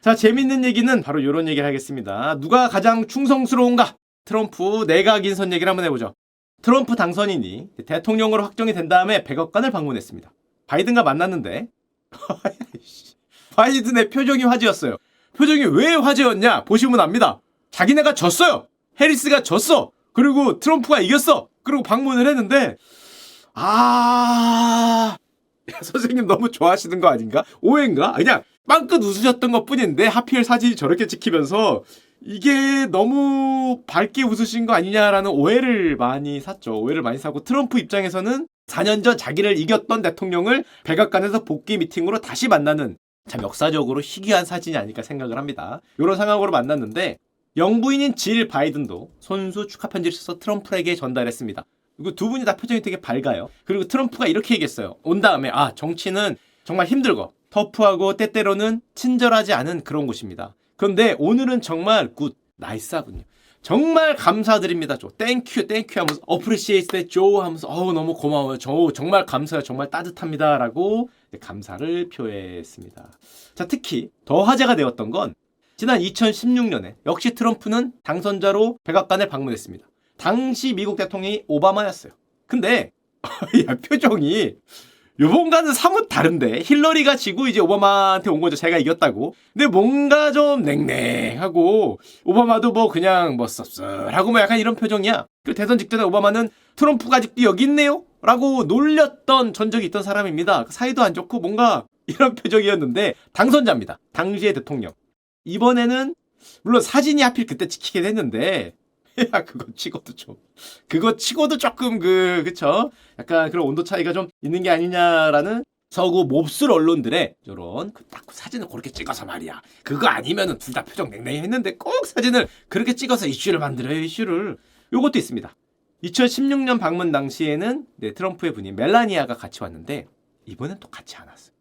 자, 재밌는 얘기는 바로 이런 얘기를 하겠습니다. 누가 가장 충성스러운가? 트럼프 내각 인선 얘기를 한번 해보죠. 트럼프 당선인이 대통령으로 확정이 된 다음에 백악관을 방문했습니다. 바이든과 만났는데 바이든의 표정이 화제였어요. 표정이 왜 화제였냐? 보시면 압니다. 자기네가 졌어요. 해리스가 졌어. 그리고 트럼프가 이겼어. 그리고 방문을 했는데 아 선생님 너무 좋아하시는 거 아닌가? 오해인가? 그냥 빵긋 웃으셨던 것 뿐인데 하필 사진이 저렇게 찍히면서 이게 너무 밝게 웃으신 거 아니냐라는 오해를 많이 샀죠. 오해를 많이 사고 트럼프 입장에서는 4년 전 자기를 이겼던 대통령을 백악관에서 복귀 미팅으로 다시 만나는 참 역사적으로 희귀한 사진이 아닐까 생각을 합니다. 이런 상황으로 만났는데 영부인인 질 바이든도 손수 축하 편지를 써서 트럼프에게 전달했습니다. 그리고 두 분이 다 표정이 되게 밝아요. 그리고 트럼프가 이렇게 얘기했어요. 온 다음에 아 정치는 정말 힘들고 터프하고 때때로는 친절하지 않은 그런 곳입니다. 그런데 오늘은 정말 굿 나이스하군요. 정말 감사드립니다. 조. 땡큐 땡큐 하면서 어프리시에이트 조 하면서 어우 너무 고마워요. 저 정말 감사해요. 정말 따뜻합니다 라고 감사를 표했습니다. 자 특히 더 화제가 되었던 건 지난 2016년에 역시 트럼프는 당선자로 백악관을 방문했습니다. 당시 미국 대통령이 오바마였어요. 근데 야, 표정이 요번과는 사뭇 다른데 힐러리가 지고 이제 오바마한테 온 거죠. 제가 이겼다고. 근데 뭔가 좀 냉랭하고 오바마도 뭐 그냥 뭐 씁쓸하고 뭐 약간 이런 표정이야. 그 대선 직전에 오바마는 트럼프가 아직도 여기 있네요? 라고 놀렸던 전적이 있던 사람입니다. 사이도 안 좋고 뭔가 이런 표정이었는데 당선자입니다. 당시의 대통령. 이번에는 물론 사진이 하필 그때 찍히긴 했는데 야 그거 치고도 좀 그거 치고도 조금 그 그쵸? 약간 그런 온도 차이가 좀 있는 게 아니냐라는 서구 몹쓸 언론들의 이런 그딱 사진을 그렇게 찍어서 말이야. 그거 아니면은 둘 다 표정 냉랭했는데 꼭 사진을 그렇게 찍어서 이슈를 만들어요 이슈를. 요것도 있습니다. 2016년 방문 당시에는 네, 트럼프의 분이 멜라니아가 같이 왔는데 이번엔 또 같이 안 왔어요.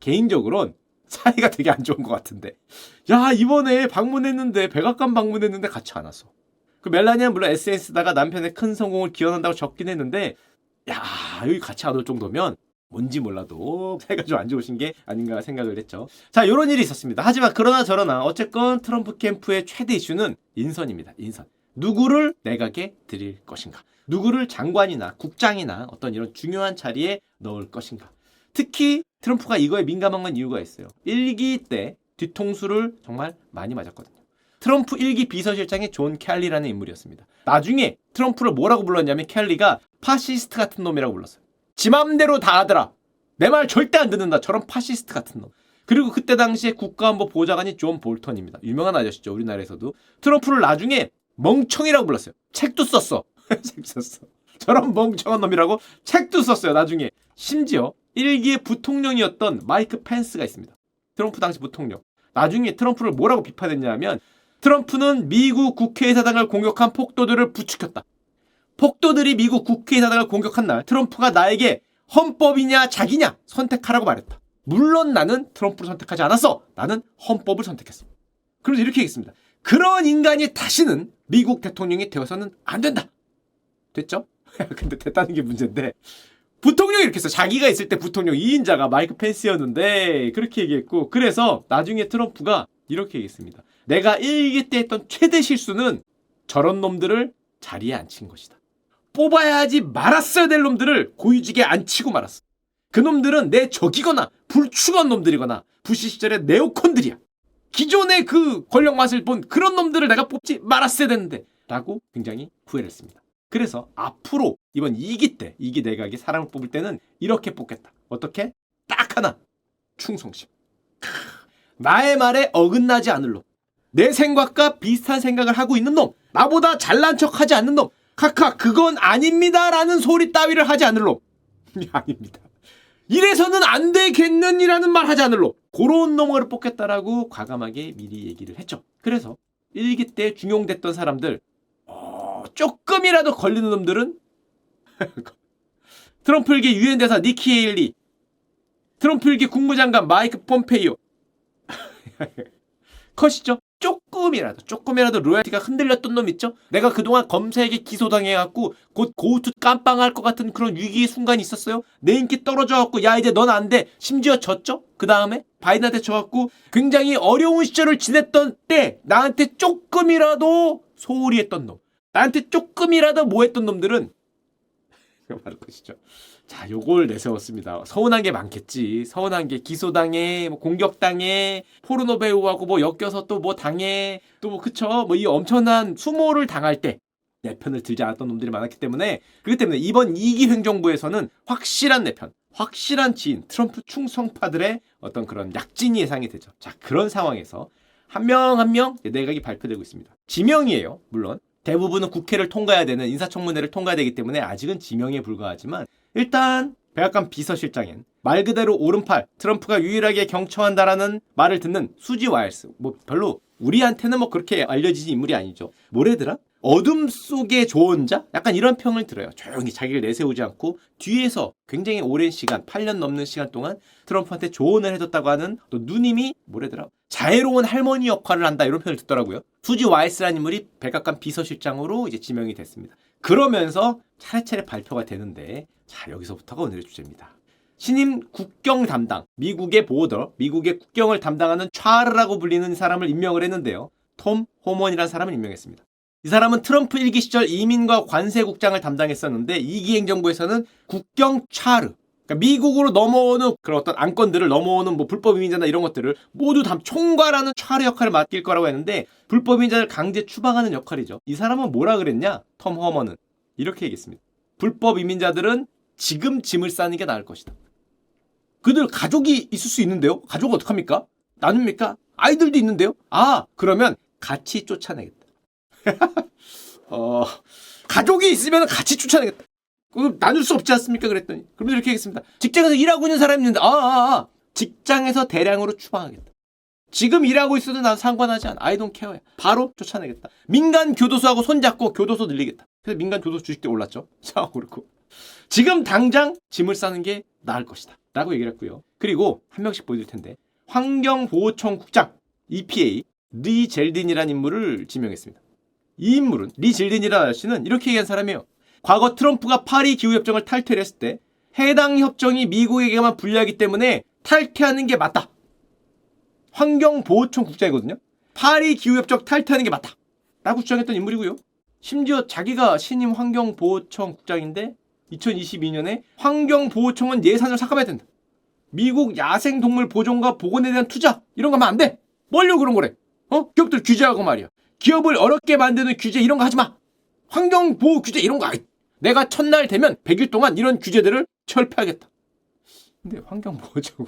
개인적으로는 사이가 되게 안 좋은 것 같은데. 야 이번에 방문했는데 백악관 방문했는데 같이 안 왔어 그 멜라니아는 물론 SNS다가 남편의 큰 성공을 기원한다고 적긴 했는데 야 여기 같이 안 올 정도면 뭔지 몰라도 사이가 좀 안 좋으신 게 아닌가 생각을 했죠. 자 이런 일이 있었습니다. 하지만 그러나 저러나 어쨌건 트럼프 캠프의 최대 이슈는 인선입니다. 인선. 누구를 내각에 드릴 것인가? 누구를 장관이나 국장이나 어떤 이런 중요한 자리에 넣을 것인가? 특히 트럼프가 이거에 민감한 건 이유가 있어요. 일기 때 뒤통수를 정말 많이 맞았거든요. 트럼프 1기 비서실장이 존 켈리라는 인물이었습니다. 나중에 트럼프를 뭐라고 불렀냐면 켈리가 파시스트 같은 놈이라고 불렀어요. 지 맘대로 다 하더라. 내 말 절대 안 듣는다. 저런 파시스트 같은 놈. 그리고 그때 당시에 국가안보 보좌관이 존 볼턴입니다. 유명한 아저씨죠. 우리나라에서도. 트럼프를 나중에 멍청이라고 불렀어요. 책도 썼어. 책 썼어. 저런 멍청한 놈이라고 책도 썼어요. 나중에. 심지어 1기의 부통령이었던 마이크 펜스가 있습니다. 트럼프 당시 부통령. 나중에 트럼프를 뭐라고 비판했냐면 트럼프는 미국 국회의사당을 공격한 폭도들을 부추겼다. 폭도들이 미국 국회의사당을 공격한 날 트럼프가 나에게 헌법이냐 자기냐 선택하라고 말했다. 물론 나는 트럼프를 선택하지 않았어. 나는 헌법을 선택했어. 그래서 이렇게 얘기했습니다. 그런 인간이 다시는 미국 대통령이 되어서는 안 된다. 됐죠? 근데 됐다는 게 문제인데 부통령이 이렇게 했어. 자기가 있을 때 부통령 2인자가 마이크 펜스였는데 그렇게 얘기했고 그래서 나중에 트럼프가 이렇게 얘기했습니다. 내가 1기 때 했던 최대 실수는 저런 놈들을 자리에 앉힌 것이다. 뽑아야 하지 말았어야 될 놈들을 고위직에 앉히고 말았어. 그 놈들은 내 적이거나 불충한 놈들이거나 부시 시절의 네오콘들이야. 기존의 그 권력 맛을 본 그런 놈들을 내가 뽑지 말았어야 되는데 라고 굉장히 후회를 했습니다. 그래서 앞으로 이번 2기 때 2기 내각이 사람을 뽑을 때는 이렇게 뽑겠다. 어떻게? 딱 하나. 충성심. 크, 나의 말에 어긋나지 않을 놈. 내 생각과 비슷한 생각을 하고 있는 놈. 나보다 잘난 척 하지 않는 놈. 카카, 그건 아닙니다. 라는 소리 따위를 하지 않을 놈. 아닙니다. 이래서는 안 되겠는이라는 말 하지 않을 놈. 그런 놈을 뽑겠다라고 과감하게 미리 얘기를 했죠. 그래서 일기 때 중용됐던 사람들, 어, 조금이라도 걸리는 놈들은 트럼프 일기 유엔 대사 니키 헤일리, 트럼프 일기 국무장관 마이크 폼페이오, 컷이죠. 조금이라도 조금이라도 로얄티가 흔들렸던 놈 있죠? 내가 그동안 검사에게 기소당해갖고 곧 고우투 깜빵할 것 같은 그런 위기의 순간이 있었어요. 내 인기 떨어져갖고 야 이제 넌 안 돼. 심지어 졌죠? 그 다음에 바이든한테 져갖고 굉장히 어려운 시절을 지냈던 때 나한테 조금이라도 소홀히 했던 놈. 나한테 조금이라도 뭐 했던 놈들은 바로 것이죠. 자, 요걸 내세웠습니다. 서운한 게 많겠지. 서운한 게 기소당해, 뭐 공격당해, 포르노 배우하고 뭐 엮여서 또 뭐 당해, 또 뭐 그쵸? 뭐 이 엄청난 수모를 당할 때 내 편을 들지 않았던 놈들이 많았기 때문에 그렇기 때문에 이번 2기 행정부에서는 확실한 내 편, 확실한 지인, 트럼프 충성파들의 어떤 그런 약진이 예상이 되죠. 자, 그런 상황에서 한 명 한 명 내각이 발표되고 있습니다. 지명이에요, 물론. 대부분은 국회를 통과해야 되는 인사청문회를 통과해야 되기 때문에 아직은 지명에 불과하지만 일단 백악관 비서실장인 말 그대로 오른팔 트럼프가 유일하게 경청한다라는 말을 듣는 수지 와일스. 뭐 별로 우리한테는 뭐 그렇게 알려지진 인물이 아니죠. 뭐래더라 어둠 속의 조언자? 약간 이런 평을 들어요. 조용히 자기를 내세우지 않고 뒤에서 굉장히 오랜 시간 8년 넘는 시간 동안 트럼프한테 조언을 해줬다고 하는 또 누님이 뭐래더라 자애로운 할머니 역할을 한다 이런 표현을 듣더라고요 수지 와일스라는 인물이 백악관 비서실장으로 이제 지명이 됐습니다 그러면서 차례차례 발표가 되는데 자 여기서부터가 오늘의 주제입니다. 신임 국경 담당, 미국의 보더, 미국의 국경을 담당하는 차르라고 불리는 사람을 임명을 했는데요. 톰 호먼이라는 사람을 임명했습니다. 이 사람은 트럼프 일기 시절 이민과 관세국장을 담당했었는데 이기 행정부에서는 국경 차르, 그러니까 미국으로 넘어오는 그런 어떤 안건들을 넘어오는 뭐 불법 이민자나 이런 것들을 모두 다 총괄하는 차르 역할을 맡길 거라고 했는데 불법 이민자를 강제 추방하는 역할이죠. 이 사람은 뭐라 그랬냐? 톰 허먼은 이렇게 얘기했습니다. 불법 이민자들은 지금 짐을 싸는 게 나을 것이다. 그들 가족이 있을 수 있는데요. 가족 어떡합니까? 나눕니까? 아이들도 있는데요. 아 그러면 같이 쫓아내겠다. 어 가족이 있으면 같이 쫓아내겠다. 그 나눌 수 없지 않습니까? 그랬더니 그럼 이렇게 하겠습니다. 직장에서 일하고 있는 사람이 있는데 아, 아, 아. 직장에서 대량으로 추방하겠다. 지금 일하고 있어도 난 상관하지 않아. I don't care야. 바로 쫓아내겠다. 민간 교도소하고 손잡고 교도소 늘리겠다. 그래서 민간 교도소 주식대 올랐죠. 자, 그렇고. 지금 당장 짐을 싸는 게 나을 것이다. 라고 얘기를 했고요. 그리고 한 명씩 보여줄 텐데 환경보호청 국장 EPA 리 젤딘이라는 인물을 지명했습니다. 이 인물은 리 젤딘이라는 아저씨는 이렇게 얘기한 사람이에요. 과거 트럼프가 파리 기후협정을 탈퇴했을 때 해당 협정이 미국에게만 불리하기 때문에 탈퇴하는 게 맞다. 환경보호청 국장이거든요. 파리 기후협정 탈퇴하는 게 맞다. 라고 주장했던 인물이고요. 심지어 자기가 신임 환경보호청 국장인데 2022년에 환경보호청은 예산을 삭감해야 된다. 미국 야생동물 보존과 복원에 대한 투자 이런 거 하면 안 돼. 뭘로 그런 거래? 어? 기업들 규제하고 말이야. 기업을 어렵게 만드는 규제 이런 거 하지 마. 환경보호 규제 이런 거. 내가 첫날 되면 100일 동안 이런 규제들을 철폐하겠다. 근데 환경 보호청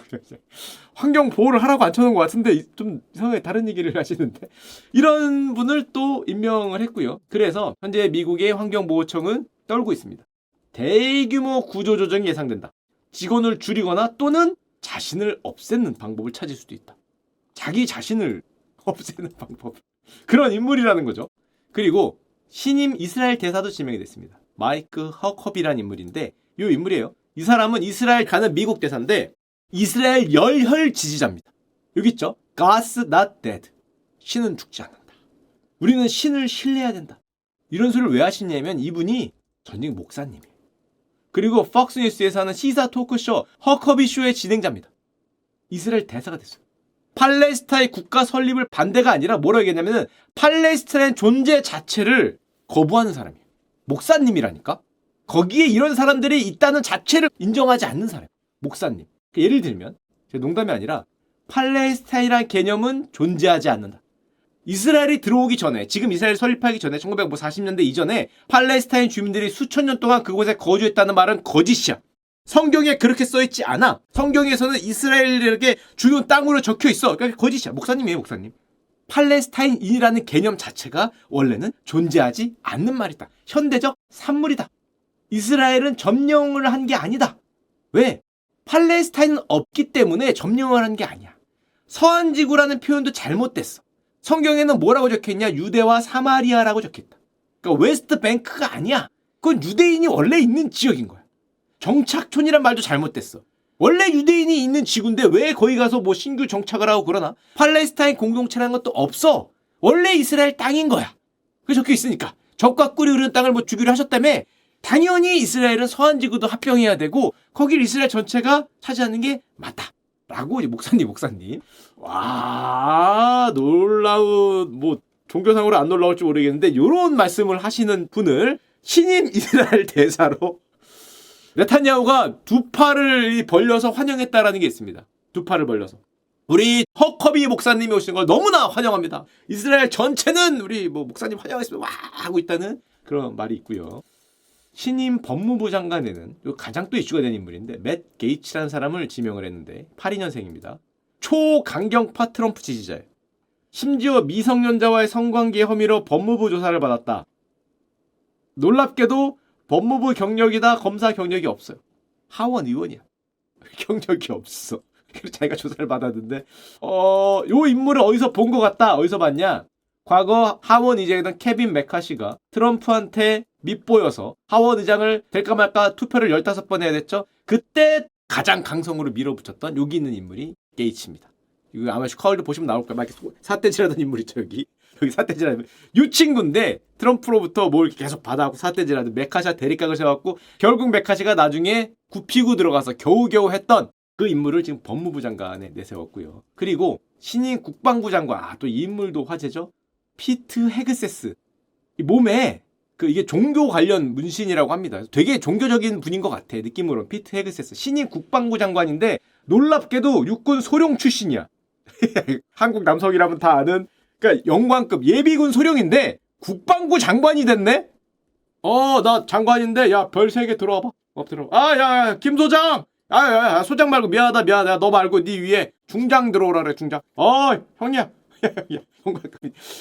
환경 보호를 하라고 앉혀놓은 것 같은데 좀 이상하게 다른 얘기를 하시는데 이런 분을 또 임명을 했고요. 그래서 현재 미국의 환경보호청은 떨고 있습니다. 대규모 구조조정이 예상된다. 직원을 줄이거나 또는 자신을 없애는 방법을 찾을 수도 있다. 자기 자신을 없애는 방법. 그런 인물이라는 거죠. 그리고 신임 이스라엘 대사도 지명이 됐습니다. 마이크 허컵이라는 인물인데 이 인물이에요. 이 사람은 이스라엘 가는 미국 대사인데 이스라엘 열혈 지지자입니다. 여기 있죠? God's not dead. 신은 죽지 않는다. 우리는 신을 신뢰해야 된다. 이런 소리를 왜 하시냐면 이분이 전직 목사님이에요. 그리고 폭스뉴스에서 하는 시사 토크쇼 허커비 쇼의 진행자입니다. 이스라엘 대사가 됐어요. 팔레스타인 국가 설립을 반대가 아니라 뭐라고 얘기했냐면은 팔레스타인 존재 자체를 거부하는 사람이에요. 목사님이라니까? 거기에 이런 사람들이 있다는 자체를 인정하지 않는 사람. 목사님. 예를 들면, 제 농담이 아니라, 팔레스타인이라는 개념은 존재하지 않는다. 이스라엘이 들어오기 전에, 지금 이스라엘 설립하기 전에, 1940년대 이전에 팔레스타인 주민들이 수천 년 동안 그곳에 거주했다는 말은 거짓이야. 성경에 그렇게 써있지 않아. 성경에서는 이스라엘에게 주는 땅으로 적혀 있어. 그러니까 거짓이야. 목사님이에요, 목사님. 팔레스타인이라는 개념 자체가 원래는 존재하지 않는 말이다. 현대적 산물이다. 이스라엘은 점령을 한 게 아니다. 왜? 팔레스타인은 없기 때문에 점령을 한 게 아니야. 서한 지구라는 표현도 잘못됐어. 성경에는 뭐라고 적혀있냐? 유대와 사마리아라고 적혀있다. 그러니까 웨스트 뱅크가 아니야. 그건 유대인이 원래 있는 지역인 거야. 정착촌이란 말도 잘못됐어. 원래 유대인이 있는 지구인데 왜 거기 가서 뭐 신규 정착을 하고 그러나? 팔레스타인 공동체라는 것도 없어. 원래 이스라엘 땅인 거야. 그 적혀 있으니까 적과 꿀이 흐르는 땅을 뭐 주기로 하셨다며 당연히 이스라엘은 서한 지구도 합병해야 되고 거길 이스라엘 전체가 차지하는 게 맞다. 라고 이제 목사님 목사님 와 놀라운 뭐 종교상으로 안 놀라울지 모르겠는데 요런 말씀을 하시는 분을 신임 이스라엘 대사로 네타냐후가 두 팔을 벌려서 환영했다라는 게 있습니다. 두 팔을 벌려서. 우리 허커비 목사님이 오신 걸 너무나 환영합니다. 이스라엘 전체는 우리 뭐 목사님 환영했습니다. 와 하고 있다는 그런 말이 있고요. 신임 법무부 장관에는 요 가장 또 이슈가 된 인물인데 맷 게이츠라는 사람을 지명을 했는데 82년생입니다. 초강경파 트럼프 지지자예요. 심지어 미성년자와의 성관계 혐의로 법무부 조사를 받았다. 놀랍게도 법무부 경력이다 검사 경력이 없어요. 하원 의원이야. 경력이 없어. 그래서 자기가 조사를 받았는데 어, 요 인물을 어디서 본 것 같다. 어디서 봤냐? 과거 하원 의장이던 케빈 메카시가 트럼프한테 밑보여서 하원 의장을 될까 말까 투표를 15번 해야 됐죠. 그때 가장 강성으로 밀어붙였던 여기 있는 인물이 게이츠입니다. 이거 아마 슈카월드 보시면 나올 거예요. 막 이렇게 사태질하던 인물 있죠, 여기. 여기 사태질하는 이 친구인데 트럼프로부터 뭘 계속 받아갖고 사태질하던 메카시가 대립각을 세워갖고 결국 메카시가 나중에 굽히고 들어가서 겨우겨우 했던 그 인물을 지금 법무부 장관에 내세웠고요. 그리고 신임 국방부 장관, 아, 또 이 인물도 화제죠. 피트 헤그세스. 이 몸에 그 이게 종교 관련 문신이라고 합니다. 되게 종교적인 분인 것 같아 느낌으로 피트 헤그세스 신임 국방부 장관인데 놀랍게도 육군 소령 출신이야. 한국 남성이라면 다 아는 그러니까 영광급 예비군 소령인데 국방부 장관이 됐네. 어 나 장관인데 야 별 세 개 들어와봐. 엎드려. 아야 김 소장. 아야 소장 말고 미안하다 미안하다 너 말고 네 위에 중장 들어오라 그래 중장. 어 형이야. 야.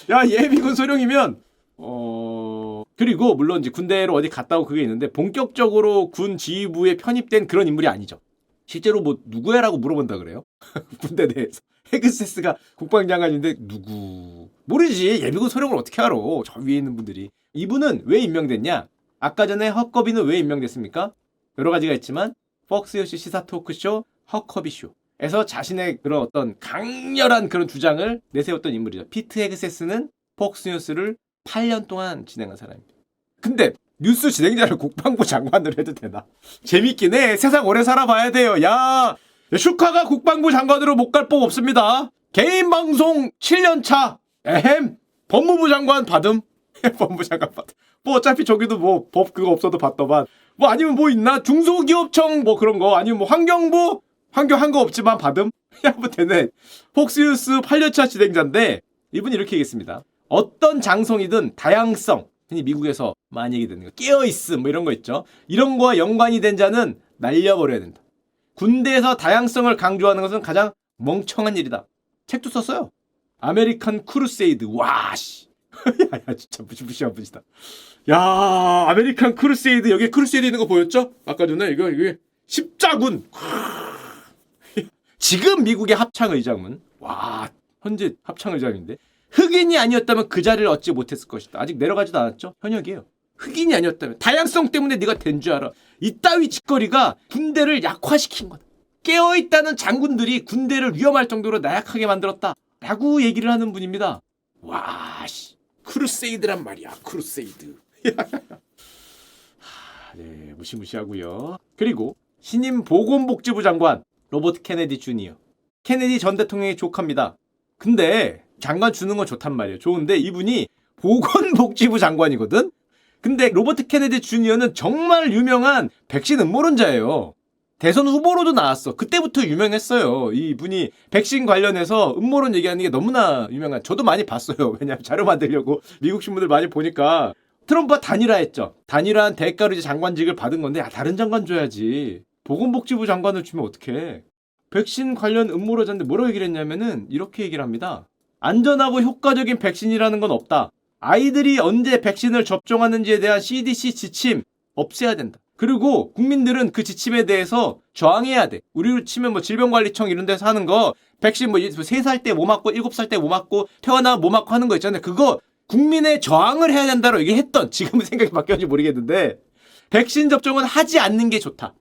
야 예비군 소령이면 어 그리고 물론 이제 군대로 어디 갔다 오고 그게 있는데 본격적으로 군 지휘부에 편입된 그런 인물이 아니죠. 실제로 뭐 누구야라고 물어본다 그래요? 군대 내에서 헤그세스가 국방장관인데 누구 모르지 예비군 소령을 어떻게 알아? 저 위에 있는 분들이 이분은 왜 임명됐냐? 아까 전에 헛커비는 왜 임명됐습니까? 여러 가지가 있지만 폭스뉴스 시사 토크쇼 헛커비 쇼에서 자신의 그런 어떤 강렬한 그런 주장을 내세웠던 인물이죠. 피트 헤그세스는 폭스뉴스를 8년 동안 진행한 사람입니다. 근데 뉴스 진행자를 국방부 장관으로 해도 되나? 재밌긴 해. 세상 오래 살아봐야 돼요. 야, 슈카가 국방부 장관으로 못 갈 법 없습니다. 개인 방송 7년 차. 에헴. 법무부 장관 받음. 법무부 장관 받음. 뭐 어차피 저기도 뭐 법 그거 없어도 받더만. 뭐 아니면 뭐 있나? 중소기업청 뭐 그런 거 아니면 뭐 환경부 환경 한 거 없지만 받음. 야뭐 되네. 폭스뉴스 8년차 진행자인데 이분이 이렇게 얘기했습니다. 어떤 장성이든 다양성, 흔히 미국에서 많이 얘기되는 거, 깨어있음, 뭐 이런 거 있죠. 이런 거와 연관이 된 자는 날려버려야 된다. 군대에서 다양성을 강조하는 것은 가장 멍청한 일이다. 책도 썼어요. 아메리칸 크루세이드. 와, 씨. 야, 야, 진짜 무시무시한 분이다. 야, 아메리칸 크루세이드. 여기 크루세이드 있는 거 보였죠? 아까 전에 이거, 이게 십자군. 지금 미국의 합창의장은, 와, 현재 합창의장인데, 흑인이 아니었다면 그 자리를 얻지 못했을 것이다. 아직 내려가지도 않았죠? 현역이에요. 흑인이 아니었다면 다양성 때문에 네가 된 줄 알아. 이따위 짓거리가 군대를 약화시킨 거다. 깨어있다는 장군들이 군대를 위험할 정도로 나약하게 만들었다. 라고 얘기를 하는 분입니다. 와, 씨. 크루세이드란 말이야, 크루세이드. 하, 네, 무시무시하고요. 그리고 신임 보건복지부 장관 로버트 케네디 주니어. 케네디 전 대통령의 조카입니다. 근데 장관 주는 건 좋단 말이에요. 좋은데 이분이 보건복지부 장관이거든? 근데 로버트 케네디 주니어는 정말 유명한 백신 음모론자예요. 대선 후보로도 나왔어. 그때부터 유명했어요. 이 분이 백신 관련해서 음모론 얘기하는 게 너무나 유명한. 저도 많이 봤어요. 왜냐하면 자료 만들려고 미국 신문들 많이 보니까 트럼프가 단일화했죠. 단일화한 대가로 이제 장관직을 받은 건데 아, 다른 장관 줘야지. 보건복지부 장관을 주면 어떡해. 백신 관련 음모론자인데 뭐라고 얘기를 했냐면은 이렇게 얘기를 합니다. 안전하고 효과적인 백신이라는 건 없다. 아이들이 언제 백신을 접종하는지에 대한 CDC 지침 없애야 된다. 그리고 국민들은 그 지침에 대해서 저항해야 돼. 우리로 치면 뭐 질병관리청 이런 데서 하는 거 백신 뭐 3살 때 뭐 맞고 7살 때 뭐 맞고 태어나 뭐 맞고 하는 거 있잖아요. 그거 국민의 저항을 해야 된다로 얘기했던 지금은 생각이 바뀌었는지 모르겠는데 백신 접종은 하지 않는 게 좋다.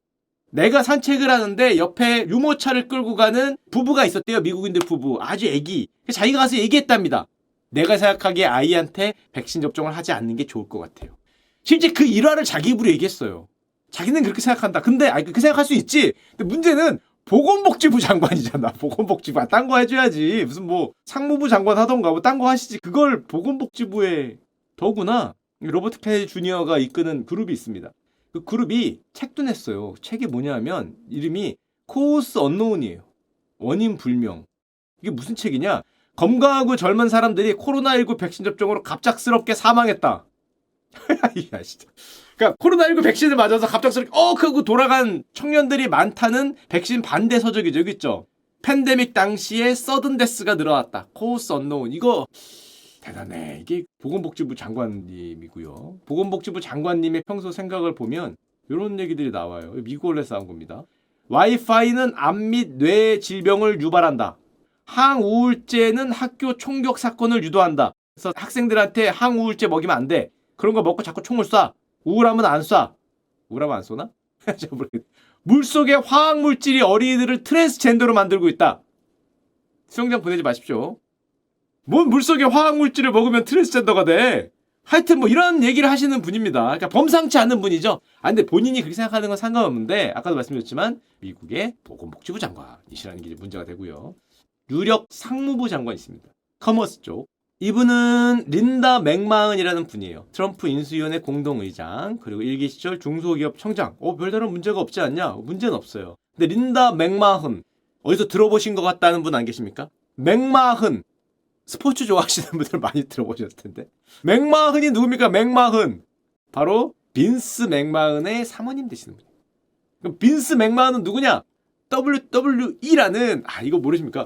내가 산책을 하는데 옆에 유모차를 끌고 가는 부부가 있었대요. 미국인들 부부. 아주 애기. 자기가 가서 얘기했답니다. 내가 생각하기에 아이한테 백신 접종을 하지 않는 게 좋을 것 같아요. 실제 그 일화를 자기 입으로 얘기했어요. 자기는 그렇게 생각한다. 근데 아니 그렇게 생각할 수 있지. 근데 문제는 보건복지부 장관이잖아. 보건복지부 아, 딴거 해줘야지. 무슨 뭐 상무부 장관 하던가 뭐 딴 거 하시지. 그걸 보건복지부에 더구나 로버트 케네디 주니어가 이끄는 그룹이 있습니다. 그 그룹이 책도 냈어요. 책이 뭐냐면 이름이 코우스 언노운이에요. 원인 불명. 이게 무슨 책이냐? 건강하고 젊은 사람들이 코로나19 백신 접종으로 갑작스럽게 사망했다. 야, 진짜. 그러니까 코로나19 백신을 맞아서 갑작스럽게 어 그거 돌아간 청년들이 많다는 백신 반대 서적이죠. 여기 있죠. 팬데믹 당시에 서든 데스가 늘어났다. 코우스 언노운. 이거 대단해. 이게 보건복지부 장관님이고요. 보건복지부 장관님의 평소 생각을 보면 이런 얘기들이 나와요. 미국 원래 싸운 겁니다. 와이파이는 암 및 뇌 질병을 유발한다. 항우울제는 학교 총격 사건을 유도한다. 그래서 학생들한테 항우울제 먹이면 안 돼. 그런 거 먹고 자꾸 총을 쏴. 우울하면 안 쏴. 우울하면 안 쏘나? 잘 모르겠- 물속의 화학 물질이 어린이들을 트랜스젠더로 만들고 있다. 수영장 보내지 마십시오. 뭔 물속의 화학 물질을 먹으면 트랜스젠더가 돼? 하여튼 뭐 이런 얘기를 하시는 분입니다. 그러니까 범상치 않은 분이죠. 아 근데 본인이 그렇게 생각하는 건 상관없는데 아까도 말씀드렸지만 미국의 보건복지부 장관이시라는 게 문제가 되고요. 유력 상무부 장관 있습니다. 커머스 쪽. 이분은 린다 맥마은이라는 분이에요. 트럼프 인수위원회 공동의장 그리고 일기 시절 중소기업 청장. 어 별다른 문제가 없지 않냐? 문제는 없어요. 근데 린다 맥마흔 어디서 들어보신 것 같다는 분 안 계십니까? 맥마흔 스포츠 좋아하시는 분들 많이 들어보셨을 텐데. 맥마흔이 누굽니까? 맥마흔. 바로 빈스 맥마흔의 사모님 되시는 분이에요. 그럼 빈스 맥마흔은 누구냐? WWE라는 아 이거 모르십니까?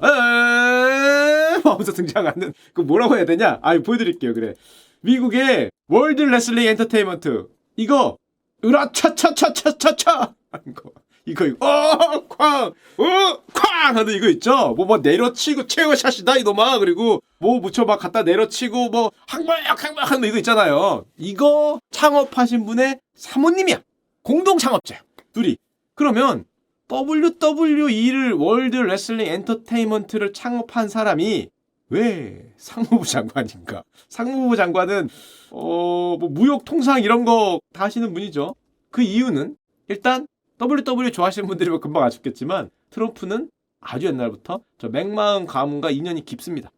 하면서 등장하는 그 뭐라고 해야 되냐? 아 이거 보여드릴게요. 그래 미국의 월드 레슬링 엔터테인먼트 이거 으라차차차차차차 하는 거 이거 이거 어쾅 어쾅 하는 이거 있죠? 뭐 뭐 내려치고 최고샷이다 이놈아 그리고 뭐 묻혀 막 갖다 내려치고 뭐 항막 항막 하는 이거 있잖아요. 이거 창업하신 분의 사모님이야. 공동 창업자야. 둘이. 그러면 WWE를 월드 레슬링 엔터테인먼트를 창업한 사람이 왜 상무부 장관인가? 상무부 장관은 어 뭐 무역 통상 이런 거 다 하시는 분이죠. 그 이유는 일단 WWE 좋아하시는 분들이면 금방 아셨겠지만 트럼프는 아주 옛날부터 저 맥마은 가문과 인연이 깊습니다.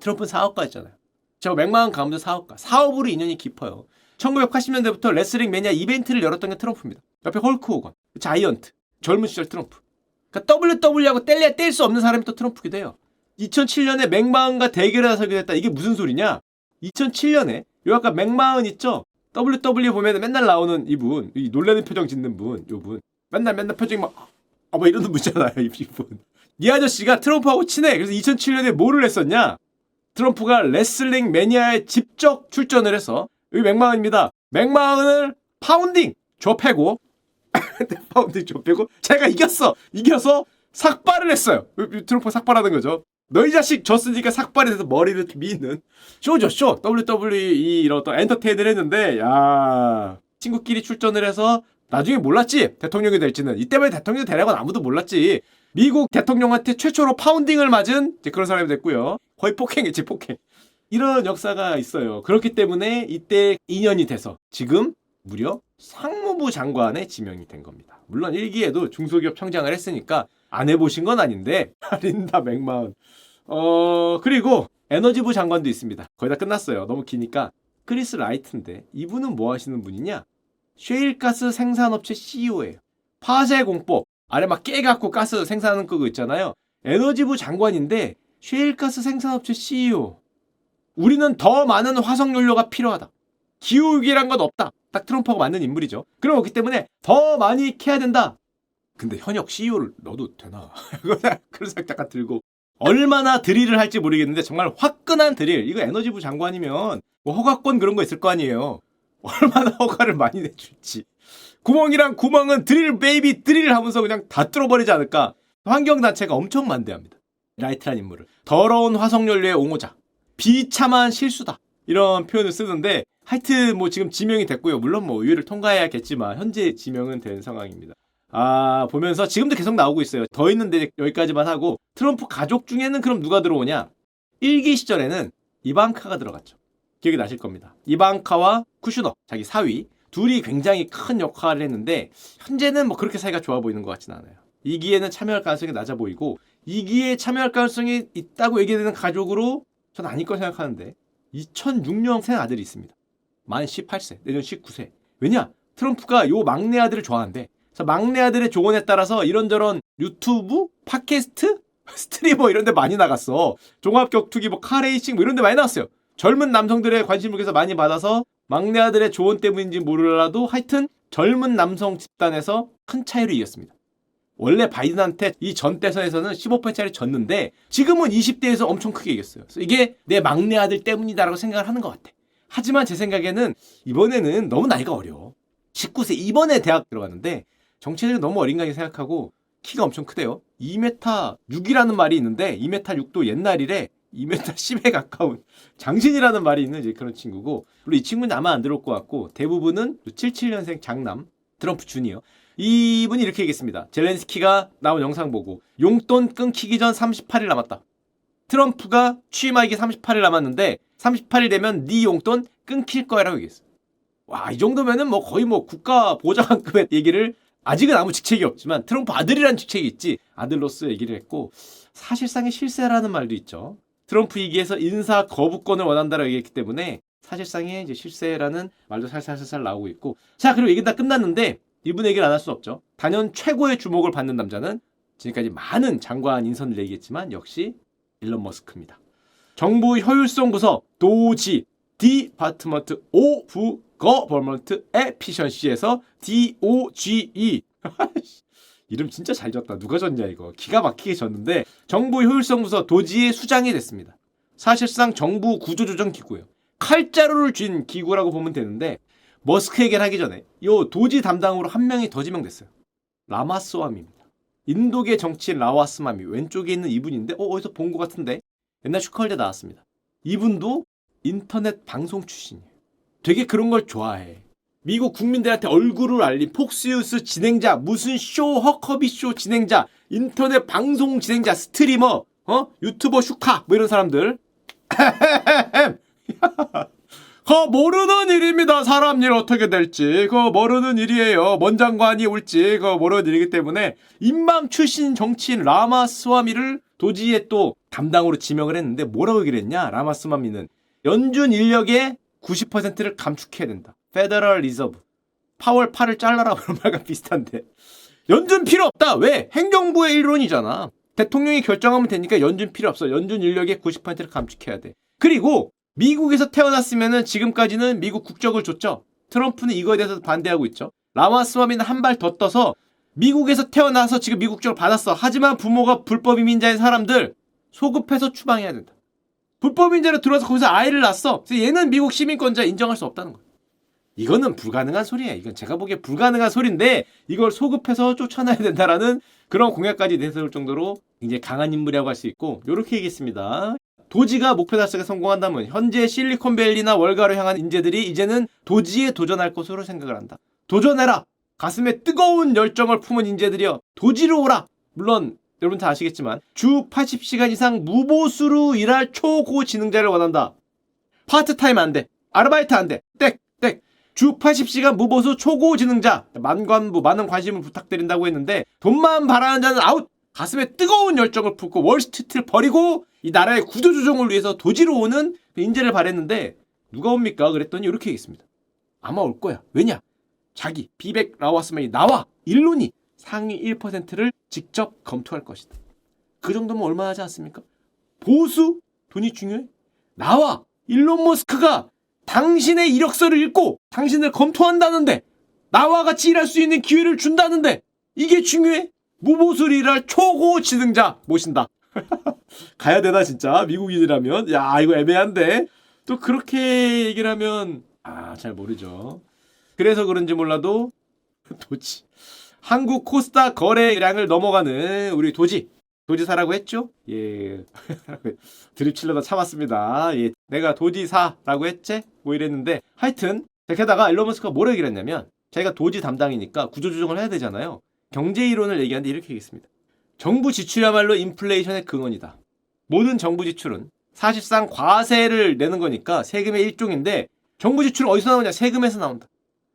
트럼프는 사업가였잖아요. 저 맥마은 가문도 사업가. 사업으로 인연이 깊어요. 1980년대부터 레슬링 매니아 이벤트를 열었던 게 트럼프입니다. 옆에 헐크 호건, 자이언트, 젊은 시절 트럼프. 그러니까 WW하고 뗄래야 뗄 수 없는 사람이 또 트럼프기도 해요. 2007년에 맥마은과 대결을 하게 됐다. 이게 무슨 소리냐? 2007년에 요 아까 맥마은 있죠? WWE 보면 맨날 나오는 이분, 이 놀라는 표정 짓는 분, 요 분. 맨날 맨날 표정이 막, 아, 뭐 이러는 분이잖아요, 이분. 이 아저씨가 트럼프하고 친해. 그래서 2007년에 뭐를 했었냐? 트럼프가 레슬링 매니아에 직접 출전을 해서, 여기 맥마은입니다. 맥마은을 파운딩! 좁혀고, 파운딩 좁혀고, 제가 이겼어! 이겨서 삭발을 했어요. 트럼프 삭발하는 거죠. 너희 자식 졌으니까 삭발이 돼서 머리를 미는. 쇼죠 쇼. WWE 이런 또 엔터테인을 했는데 야 친구끼리 출전을 해서 나중에 몰랐지. 대통령이 될지는. 이때만 대통령이 되라고 아무도 몰랐지. 미국 대통령한테 최초로 파운딩을 맞은 그런 사람이 됐고요. 거의 폭행이지 폭행. 이런 역사가 있어요. 그렇기 때문에 이때 2년이 돼서 지금 무려 상무부 장관에 지명이 된 겁니다. 물론 일기에도 중소기업 청장을 했으니까 안 해보신 건 아닌데 린다 맥마운 어 그리고 에너지부 장관도 있습니다. 거의 다 끝났어요. 너무 기니까. 크리스 라이트인데 이분은 뭐 하시는 분이냐? 쉐일가스 생산업체 CEO예요. 파쇄 공법. 아래 막 깨갖고 가스 생산하는 그거 있잖아요. 에너지부 장관인데 쉐일가스 생산업체 CEO 우리는 더 많은 화석 연료가 필요하다. 기후 위기란 건 없다 딱 트럼프하고 맞는 인물이죠. 그렇기 때문에 더 많이 캐야 된다. 근데 현역 CEO를 넣어도 되나? 그런 생각 잠깐 들고. 얼마나 드릴을 할지 모르겠는데 정말 화끈한 드릴. 이거 에너지부 장관이면 뭐 허가권 그런 거 있을 거 아니에요. 얼마나 허가를 많이 내줄지. 구멍이랑 구멍은 드릴 베이비 드릴 하면서 그냥 다 뚫어버리지 않을까. 환경단체가 엄청 만대합니다. 라이트란 인물을. 더러운 화석연료의 옹호자. 비참한 실수다 이런 표현을 쓰는데 하여튼 뭐 지금 지명이 됐고요 물론 뭐 의회를 통과해야겠지만 현재 지명은 된 상황입니다 아, 보면서 지금도 계속 나오고 있어요. 더 있는데 여기까지만 하고 트럼프 가족 중에는 그럼 누가 들어오냐? 일기 시절에는 이방카가 들어갔죠. 기억이 나실 겁니다. 이방카와 쿠슈너 자기 사위 둘이 굉장히 큰 역할을 했는데 현재는 뭐 그렇게 사이가 좋아 보이는 것 같지는 않아요. 이 기회는 참여할 가능성이 낮아 보이고 이 기회에 참여할 가능성이 있다고 얘기되는 가족으로 전 아닐 거 생각하는데 2006년생 아들이 있습니다. 만 18세, 내년 19세. 왜냐? 트럼프가 요 막내 아들을 좋아한대. 그래서 막내 아들의 조언에 따라서 이런저런 유튜브, 팟캐스트, 스트리머 이런 데 많이 나갔어. 종합 격투기, 뭐 카레이싱 뭐 이런 데 많이 나왔어요. 젊은 남성들의 관심을 그래서 많이 받아서 막내 아들의 조언 때문인지 모르라도 하여튼 젊은 남성 집단에서 큰 차이로 이겼습니다. 원래 바이든한테 이 전 대선에서는 15%짜리 졌는데 지금은 20대에서 엄청 크게 이겼어요. 그래서 이게 내 막내 아들 때문이다라고 생각을 하는 것 같아. 하지만 제 생각에는 이번에는 너무 나이가 어려. 19세 이번에 대학 들어갔는데 정체적으로 너무 어린 가게 생각하고 키가 엄청 크대요. 2m 6이라는 말이 있는데 2m 6도 옛날 이래. 2m 10에 가까운 장신이라는 말이 있는 이제 그런 친구고 물론 이 친구는 아마 안 들어올 것 같고 대부분은 77년생 장남 트럼프 주니어 이분이 이렇게 얘기했습니다. 젤렌스키가 나온 영상 보고 용돈 끊기기 전 38일 남았다. 트럼프가 취임하기 38일 남았는데 38일 되면 네 용돈 끊길 거야라고 얘기했어. 와, 이 정도면은 뭐 거의 뭐 국가 보좌관급의 얘기를 아직은 아무 직책이 없지만 트럼프 아들이란 직책이 있지 아들로서 얘기를 했고 사실상의 실세라는 말도 있죠. 트럼프 얘기에서 인사 거부권을 원한다라고 얘기했기 때문에 사실상의 이제 실세라는 말도 살살살살 나오고 있고 자 그리고 얘기 다 끝났는데 이분 얘기를 안 할 수 없죠. 단연 최고의 주목을 받는 남자는 지금까지 많은 장관 인선을 얘기했지만 역시 일론 머스크입니다. 정부 효율성 부서 도지 디파트먼트 오브 거버먼트 에피션시에서 DOGE 이름 진짜 잘 졌다. 누가 졌냐 이거. 기가 막히게 졌는데 정부 효율성 부서 도지의 수장이 됐습니다. 사실상 정부 구조조정 기구예요. 칼자루를 쥔 기구라고 보면 되는데 머스크 얘기를 하기 전에 요 도지 담당으로 한 명이 더 지명됐어요. 라마스와미입니다. 인도계 정치인 라와스마미 왼쪽에 있는 이분인데 어 어디서 본 것 같은데 옛날 슈컬대 나왔습니다. 이분도 인터넷 방송 출신이에요. 되게 그런 걸 좋아해. 미국 국민들한테 얼굴을 알린 폭스뉴스 진행자, 무슨 쇼, 허커비 쇼 진행자, 인터넷 방송 진행자, 스트리머, 어? 유튜버 슈카, 뭐 이런 사람들. 그 모르는 일입니다. 사람 일 어떻게 될지. 그 모르는 일이에요. 뭔 장관이 올지. 그 모르는 일이기 때문에 인방 출신 정치인 라마스와미를 도지에 또 담당으로 지명을 했는데 뭐라고 얘기를 했냐? 라마스와미는 연준 인력의 90%를 감축해야 된다. 페더럴 리저브. 파월 8을 잘라라 그런 말과 비슷한데. 연준 필요 없다. 왜? 행정부의 일론이잖아. 대통령이 결정하면 되니까 연준 필요 없어. 연준 인력의 90%를 감축해야 돼. 그리고 미국에서 태어났으면은 지금까지는 미국 국적을 줬죠. 트럼프는 이거에 대해서 반대하고 있죠. 라마스와미는 한 발 더 떠서 미국에서 태어나서 지금 미국 국적을 받았어. 하지만 부모가 불법 이민자인 사람들 소급해서 추방해야 된다. 불법 이민자로 들어와서 거기서 아이를 낳았어. 그래서 얘는 미국 시민권자 인정할 수 없다는 거야. 이거는 불가능한 소리야. 이건 제가 보기에 불가능한 소리인데 이걸 소급해서 쫓아내야 된다라는 그런 공약까지 내세울 정도로 굉장히 강한 인물이라고 할 수 있고 이렇게 얘기했습니다. 도지가 목표 달성에 성공한다면 현재 실리콘밸리나 월가로 향한 인재들이 이제는 도지에 도전할 것으로 생각을 한다. 도전해라. 가슴에 뜨거운 열정을 품은 인재들이여 도지로 오라. 물론 여러분 다 아시겠지만 주 80시간 이상 무보수로 일할 초고 지능자를 원한다. 파트타임 안 돼. 아르바이트 안 돼. 땡, 땡. 주 80시간 무보수 초고 지능자. 만관부 많은 관심을 부탁드린다고 했는데 돈만 바라는 자는 아웃. 가슴에 뜨거운 열정을 품고 월스트리트를 버리고 이 나라의 구조조정을 위해서 도지로 오는 인재를 바랬는데 누가 옵니까? 그랬더니 이렇게 얘기했습니다. 아마 올 거야. 왜냐? 자기 비백 라와스맨이 나와 일론이 상위 1%를 직접 검토할 것이다. 그 정도면 얼마나 하지 않습니까? 보수 돈이 중요해? 나와 일론 머스크가 당신의 이력서를 읽고 당신을 검토한다는데 나와 같이 일할 수 있는 기회를 준다는데 이게 중요해? 무보수를 일할 초고 지능자 모신다. 가야 되나 진짜 미국인이라면 야 이거 애매한데 또 그렇게 얘기를 하면 아 잘 모르죠. 그래서 그런지 몰라도 도지 한국 코스닥 거래량을 넘어가는 우리 도지 도지사라고 했죠? 예 드립 칠려다 참았습니다. 예 내가 도지사라고 했지? 뭐 이랬는데 하여튼 게다가 일론 머스크가 뭐라 얘기를 했냐면 자기가 도지 담당이니까 구조조정을 해야 되잖아요. 경제 이론을 얘기하는데 이렇게 얘기했습니다. 정부 지출이야말로 인플레이션의 근원이다. 모든 정부 지출은 사실상 과세를 내는 거니까 세금의 일종인데 정부 지출은 어디서 나오냐? 세금에서 나온다.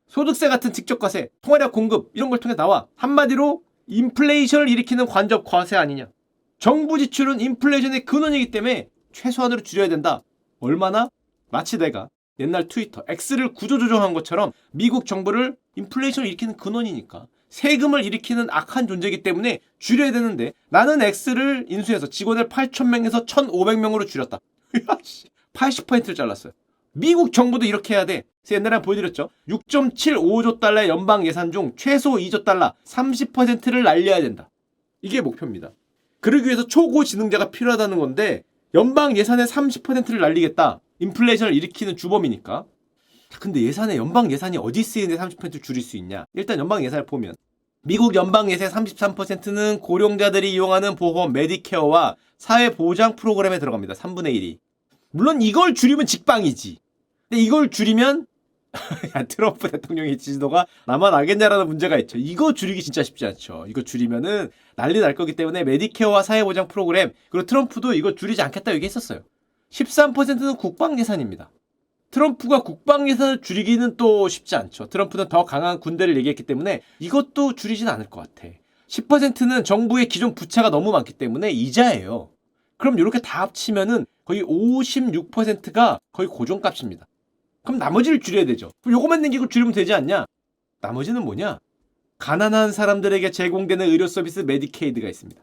소득세 같은 직접 과세, 통화력 공급 이런 걸 통해 나와. 한마디로 인플레이션을 일으키는 관적 과세 아니냐? 정부 지출은 인플레이션의 근원이기 때문에 최소한으로 줄여야 된다. 얼마나? 마치 내가 옛날 트위터 X를 구조조정한 것처럼 미국 정부를 인플레이션을 일으키는 근원이니까 세금을 일으키는 악한 존재이기 때문에 줄여야 되는데 나는 X를 인수해서 직원을 8,000명에서 1,500명으로 줄였다. 80%를 잘랐어요. 미국 정부도 이렇게 해야 돼. 그래서 옛날에 보여드렸죠. 6.75조 달러의 연방 예산 중 최소 2조 달러 30%를 날려야 된다. 이게 목표입니다. 그러기 위해서 초고지능자가 필요하다는 건데 연방 예산의 30%를 날리겠다. 인플레이션을 일으키는 주범이니까. 자, 근데 예산에 연방 예산이 어디 쓰이는데 30% 줄일 수 있냐? 일단 연방 예산을 보면 미국 연방 예산의 33%는 고령자들이 이용하는 보험 메디케어와 사회 보장 프로그램에 들어갑니다. 3분의 1이. 물론 이걸 줄이면 직방이지. 근데 이걸 줄이면 야, 트럼프 대통령의 지지도가 남아나겠냐라는 문제가 있죠. 이거 줄이기 진짜 쉽지 않죠. 이거 줄이면은 난리 날 거기 때문에 메디케어와 사회보장 프로그램 그리고 트럼프도 이거 줄이지 않겠다 얘기했었어요. 13%는 국방 예산입니다. 트럼프가 국방 예산을 줄이기는 또 쉽지 않죠. 트럼프는 더 강한 군대를 얘기했기 때문에 이것도 줄이진 않을 것 같아. 10%는 정부의 기존 부채가 너무 많기 때문에 이자예요. 그럼 이렇게 다 합치면은 거의 56%가 거의 고정값입니다. 그럼 나머지를 줄여야 되죠. 그럼 요거만 남기고 줄이면 되지 않냐? 나머지는 뭐냐? 가난한 사람들에게 제공되는 의료 서비스 메디케이드가 있습니다.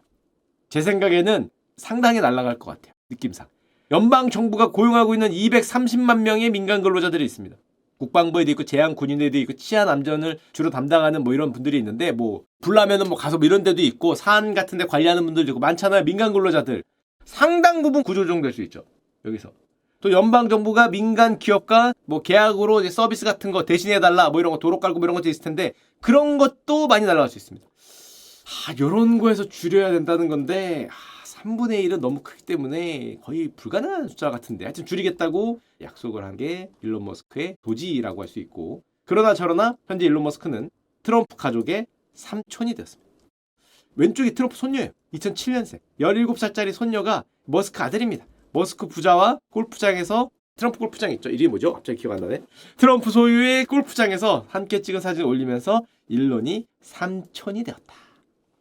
제 생각에는 상당히 날아갈 것 같아요. 느낌상. 연방 정부가 고용하고 있는 230만 명의 민간 근로자들이 있습니다. 국방부에도 있고 제한 군인에도 있고 치안 안전을 주로 담당하는 뭐 이런 분들이 있는데 뭐 불나면은 뭐 가서 뭐 이런 데도 있고 산 같은 데 관리하는 분들도 있고 많잖아요. 민간 근로자들. 상당 부분 구조조정될 수 있죠. 여기서. 또 연방 정부가 민간 기업과 뭐 계약으로 서비스 같은 거 대신해 달라 뭐 이런 거 도로 깔고 뭐 이런 것도 있을 텐데 그런 것도 많이 날아갈 수 있습니다. 아, 요런 거에서 줄여야 된다는 건데 아, 3분의 1은 너무 크기 때문에 거의 불가능한 숫자 같은데 하여튼 줄이겠다고 약속을 한 게 일론 머스크의 도지라고 할 수 있고 그러나 저러나 현재 일론 머스크는 트럼프 가족의 삼촌이 되었습니다. 왼쪽이 트럼프 손녀예요. 2007년생. 17살짜리 손녀가 머스크 아들입니다. 머스크 부자와 골프장에서 트럼프 골프장 있죠. 이름이 뭐죠? 갑자기 기억 안 나네. 트럼프 소유의 골프장에서 함께 찍은 사진을 올리면서 일론이 삼촌이 되었다.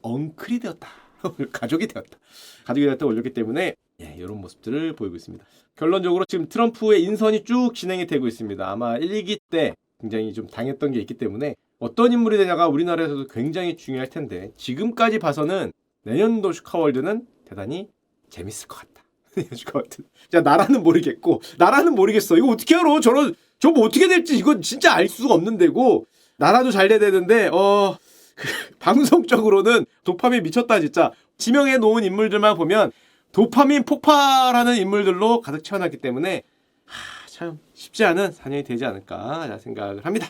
엉클이 되었다. 가족이 되었다. 가족이 되었다 올렸기 때문에 예, 이런 모습들을 보이고 있습니다. 결론적으로 지금 트럼프의 인선이 쭉 진행이 되고 있습니다. 아마 1기 때 굉장히 좀 당했던 게 있기 때문에 어떤 인물이 되냐가 우리나라에서도 굉장히 중요할 텐데 지금까지 봐서는 내년도 슈카월드는 대단히 재밌을 것 같다. 슈카월드. 자 나라는 모르겠고 나라는 모르겠어. 이거 어떻게 알아? 저런 저뭐 어떻게 될지 이건 진짜 알 수가 없는 데고 나라도 잘 돼야 되는데 어 그, 방송적으로는 도파민 미쳤다 진짜 지명해 놓은 인물들만 보면 도파민 폭발하는 인물들로 가득 채워놨기 때문에 하, 참 쉽지 않은 사년이 되지 않을까 생각을 합니다.